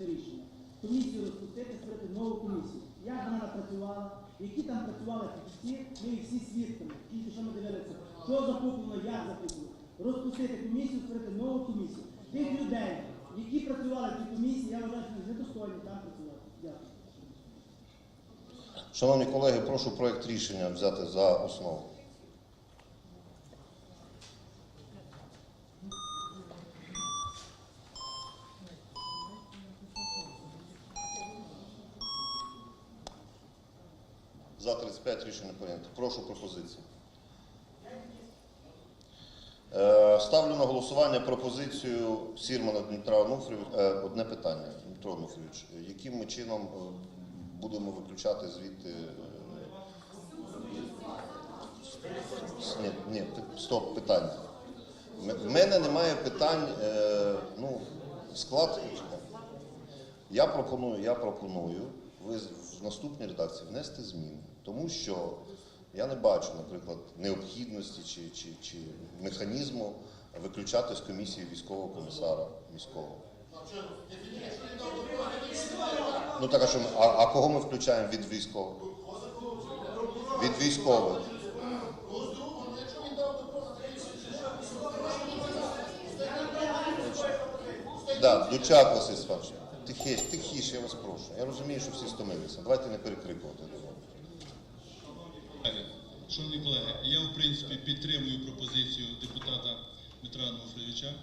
Рішення. Комісію розпустити, створити нову комісію. Як вона напрацювала, які там працювали фахівці, ми їх всі свідками. Тільки що ми дивилися, що закуплено, як закуплено. Розпустити комісію, створити нову комісію. Тих людей, які працювали в цій комісії, я вважаю, що вони недостойні там працювати. Дякую. Шановні колеги, прошу проект рішення взяти за основу. За 35 рішення прийнято. Прошу пропозиції. Е, Ставлю на голосування пропозицію Сірмана Дмитра Онуфрійовича. Е, Одне питання, Дмитро Онуфрійович. Яким ми чином е, будемо виключати звідти? Ні, ні, стоп, питання. В мене немає питань, ну, склад. Я пропоную, я пропоную ви в наступній редакції внести зміни, тому що я не бачу, наприклад, необхідності чи, чи, чи механізму виключати з комісії військового комісара міського. Ну так а що а, а кого ми включаємо від військових? Від військових. Да, Дучак Василь Степанович. Тихіше, тихіше, я вас прошу. Я розумію, що всі стомилися. Давайте не перекрикувати. Шановні колеги, я в принципі підтримую пропозицію депутата Дмитра Ануфрійовича,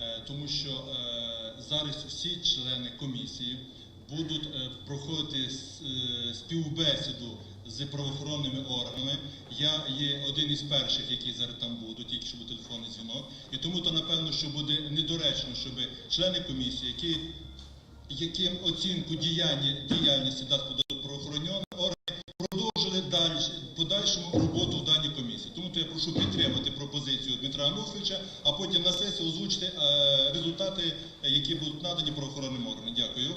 е, тому що е, зараз всі члени комісії будуть е, проходити співбесіду з правоохоронними органами. Я є один із перших, які зараз там будуть, тільки що був телефонний дзвінок. І тому то напевно, що буде недоречно, щоб члени комісії, які яким оцінку діяння, діяльності дасть правоохоронні органи, продовжили далі подальшому роботу в даній комісії. Тому то я прошу підтримати пропозицію Дмитра Ануфовича, а потім на сесії озвучити е, результати, які будуть надані правоохоронним органам. Дякую.